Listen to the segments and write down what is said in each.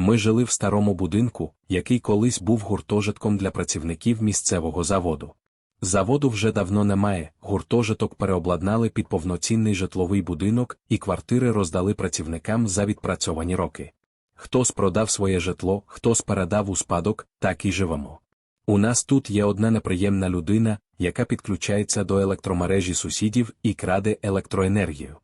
Ми жили в старому будинку, який колись був гуртожитком для працівників місцевого заводу. Заводу вже давно немає, гуртожиток переобладнали під повноцінний житловий будинок і квартири роздали працівникам за відпрацьовані роки. Хтось продав своє житло, хтось передав у спадок, так і живемо. У нас тут є одна неприємна людина, яка підключається до електромережі сусідів і краде електроенергію.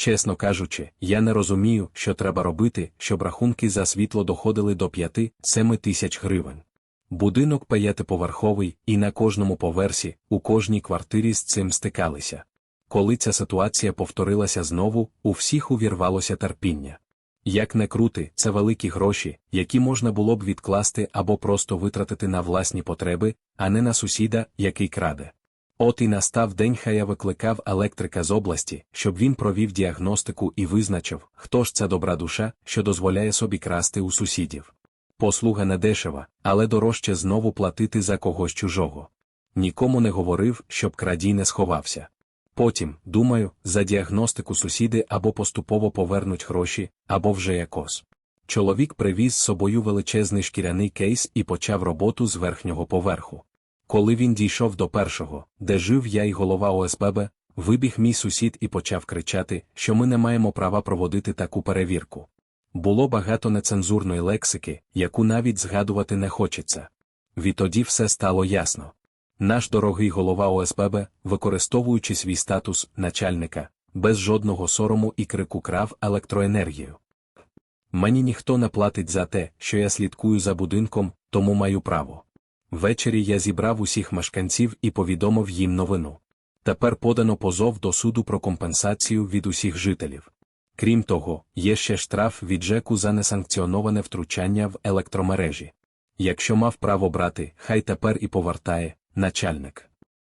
Чесно кажучи, я не розумію, що треба робити, щоб рахунки за світло доходили до 5-7 тисяч гривень. Будинок п'ятиповерховий, і на кожному поверсі, у кожній квартирі з цим стикалися. Коли ця ситуація повторилася знову, у всіх увірвалося терпіння. Як не крути, це великі гроші, які можна було б відкласти або просто витратити на власні потреби, а не на сусіда, який краде. От і настав день, хай я викликав електрика з області, щоб він провів діагностику і визначив, хто ж ця добра душа, що дозволяє собі красти у сусідів. Послуга не дешева, але дорожче знову платити за когось чужого. Нікому не говорив, щоб крадій не сховався. Потім, думаю, за діагностику сусіди або поступово повернуть гроші, або вже якось. Чоловік привіз з собою величезний шкіряний кейс і почав роботу з верхнього поверху. Коли він дійшов до першого, де жив я і голова ОСББ, вибіг мій сусід і почав кричати, що ми не маємо права проводити таку перевірку. Було багато нецензурної лексики, яку навіть згадувати не хочеться. Відтоді все стало ясно. Наш дорогий голова ОСББ, використовуючи свій статус начальника, без жодного сорому і крику крав електроенергію. Мені ніхто не платить за те, що я слідкую за будинком, тому маю право. Ввечері я зібрав усіх мешканців і повідомив їм новину. Тепер подано позов до суду про компенсацію від усіх жителів. Крім того, є ще штраф від ЖЕКу за несанкціоноване втручання в електромережі. Якщо мав право брати, хай тепер і повертає начальник.